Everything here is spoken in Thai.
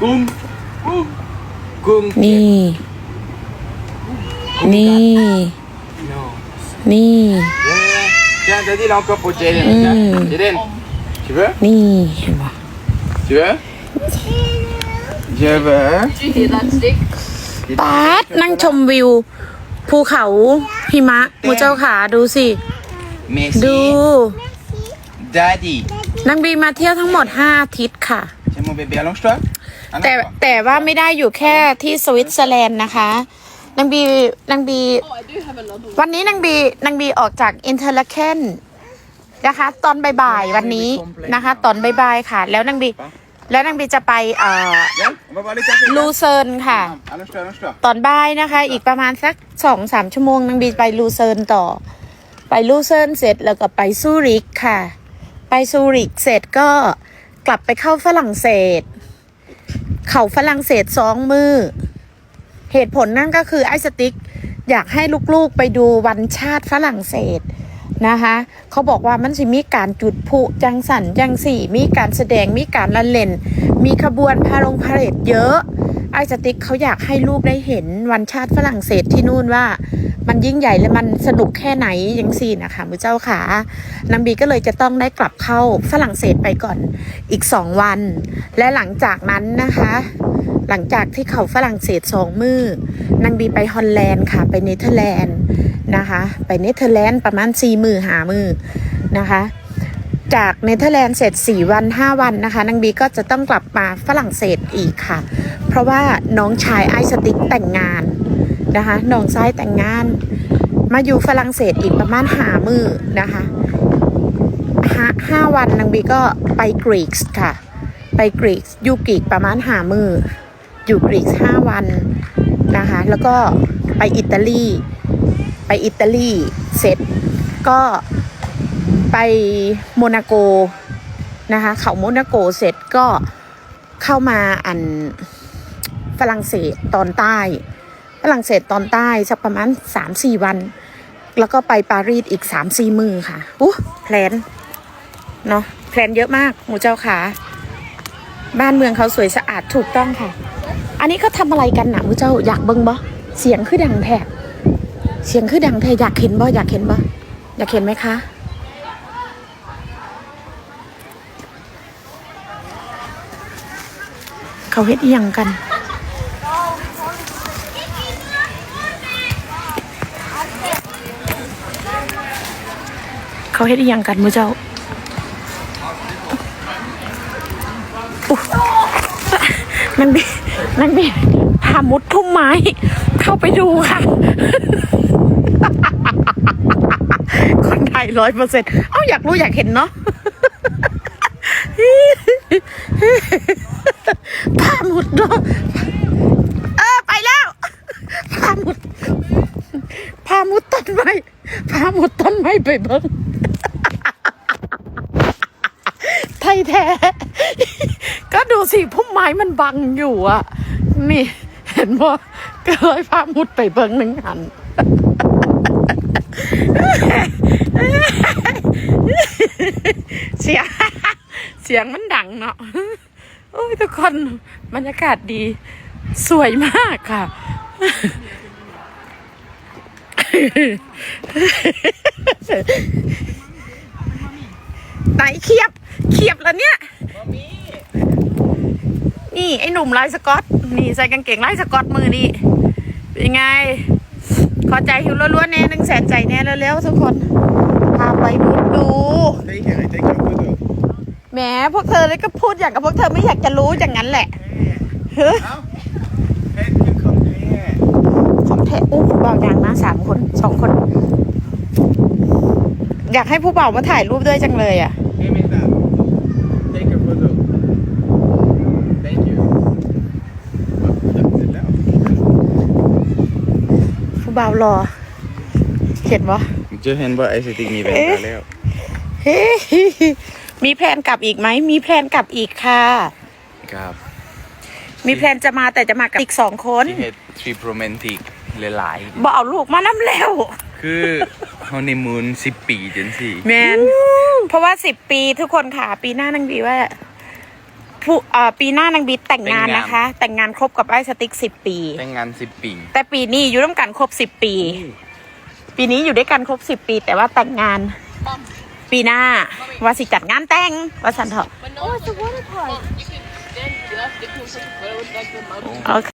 กุ้งกุ้งกุ้งนี่ นี่ Non. นี่ Viens, Tiens, t'as dit là encore pour Jaden. Mm. Tiens, Jaden, tu veux นี่เห็นปะ Tu veux Je veux. Did you hear that stick? ปาดนั่งชมวิว ภูเขาหิมะมูเจ้าขาดูสิ Merci. ดู Daddy. นางบีมาเที่ยวทั้งหมด 5 อาทิตย์ค่ะ Tiens, mon bébé, allonge-toi. แต่แต่ว่าไม่ได้อยู่แค่ที่สวิตเซอร์แลนด์นะคะ นางบีนางบี Oh, I do have another one. วันนี้นางบีนางบีออกจากอินเทอร์ลเคนนะคะ ตอนบ่ายๆวันนี้นะคะ ตอนบ่ายๆค่ะ แล้วนางบี แล้วนางบีจะไปเอ่อ Viens, on va voir les cafés. ลูเซิร์นค่ะ Allonge-toi, allonge-toi. ตอนบ่ายนะคะ อีกประมาณสักสองสามชั่วโมงนางบีไปลูเซิร์นต่อ ไปลูเซิร์นเสร็จแล้วก็ไปซูริกค่ะ ไปซูริกเสร็จก็กลับไปเข้าฝรั่งเศส เขาฝรั่งเศสสองมือ เหตุผลนั่นก็คือไอ้สติ๊กอยากให้ลูกๆไปดูวันชาติฝรั่งเศสนะคะเขาบอกว่ามันสิมีการจุดผุจังสันจังสี่มีการแสดงมีการละเล่น มีขบวนพาลงพาเลต์เยอะ ไอ้สติ๊กเขาอยากให้ลูกได้เห็นวันชาติฝรั่งเศสที่นู่นว่า มันยิ่งใหญ่และมันสนุกแค่ไหนยังสี่นะคะมือเจ้าขานางบีก็เลยจะต้องได้กลับเข้าฝรั่งเศสไปก่อนอีกสองวัน และหลังจากนั้นนะคะ หลังจากที่เขาฝรั่งเศสสองมือ นางบีไปฮอลแลนด์ค่ะ ไปเนเธอร์แลนด์นะคะ ไปเนเธอร์แลนด์ประมาณสี่มือหามือนะคะจากเนเธอร์แลนด์เสร็จ 4 วัน 5 วันนะคะนางบีก็จะต้องกลับมาฝรั่งเศสอีกค่ะ เพราะว่าน้องชายไอสติ๊กแต่งงาน นะคะน้องชายแต่งงาน มาอยู่ฝรั่งเศสอีกประมาณหามือนะคะห้าห้าวันนางบีก็ไปกรีกส์ค่ะ ไปกรีกส์อยู่กรีกประมาณหามืออยู่กรีกห้าวันนะคะ แล้วก็ไปอิตาลี ไปอิตาลีเสร็จก็ไปโมนาโกนะคะเขาโมนาโกเสร็จก็เข้ามาอันฝรั่งเศสตอนใต้ รั่งเศสตอนใต้สักประมาณสามสี่วัน แล้วก็ไปปารีสอีกสามสี่มือค่ะอู้แพลนเนาะแพลนเยอะมากหมูเจ้าขาบ้านเมืองเขาสวยสะอาดถูกต้องค่ะ อันนี้เขาทำอะไรกันนะมูเจ้าอยากเบิ้งบ่เสียงคือดังแท้เสียงคือดังแท้อยากเห็นบ่อยากเห็นบ่อยากเห็นไหมคะเขาเฮ็ดอียังกัน เขาเฮ็ดอีหยังกันมูเจ้าอุ๊ยนางบีนางบีพามุดพุ่มไม้ เข้าไปดูค่ะ คนไทยร้อยเปอร์เซ็นต์เอ้าอยากรู้อยากเห็นเนาะพามุดเนาะเออไปแล้วพามุดพามุดต้นไม้พามุดต้นไม้ไปเบิ้ง ไทยแท้ ก็ดูสิพุ่มไม้มันบังอยู่อะ นี่ เห็นบ่ก็เลยพามุดไปเบิ้งหนึ่งหันเสียงเสียงมันดังเนาะโอ้ยทุกคนบรรยากาศดี สวยมากค่ะ ไหนเคียบเคียบแล้วเนี่ย นี่ไอ้หนุ่มลายสกอต นี่ใส่กางเกงลายสกอตมือนี่เป็นไง ขอใจหิวล้วนๆแน่หนึ่งแสนใจแน่เร็วๆทุกคน พาไปมุดดู Take it, take your photo. แหมพวกเธอเลยก็พูดอย่างกับพวกเธอไม่อยากจะรู้อย่างนั้นแหละเฮ้ย Now, head you come here. ของแท้อู้ผู้บ่าวอย่างนะสามคนสองคน อยากให้ผู้บ่าวมาถ่ายรูปด้วยจังเลยอะ Hey, madam. Take a photo. Thank you. Alhamdulillah. ผู้บ่าวรอเห็นปะ Chưa hẹn vợ ai sẽ tình nghỉ Ê. về leo. เฮ้มีแพลนกลับอีกไหม มีแพลนกลับอีกค่ะ ครับมีแพลนจะมาแต่จะมากับอีกสองคน ที่เฮ็ดทริปโรแมนติกหลายบอกเอาลูกมาน้ำแล้วๆคือ ฮันนีมูน10ปีจังซี่แมนเพราะว่าสิบปีทุกคนค่ะ ปีหน้านางดีว่าผู้อ่าปีหน้านางบีแต่งงานแต่งงานนะคะ แต่งงานครบกับไอ้สติ๊กสิบปี แต่งงานสิบปี แต่ปีนี้อยู่ร่วมกันครบสิบปี ปีนี้อยู่ด้วยกันครบสิบปี แต่ว่าแต่งงาน ปีหน้าว่าสิจัดงานแต่งว่าสันเถอะ But no, oh, it's a water park. You can then you have to do something with like the mountain. โอเค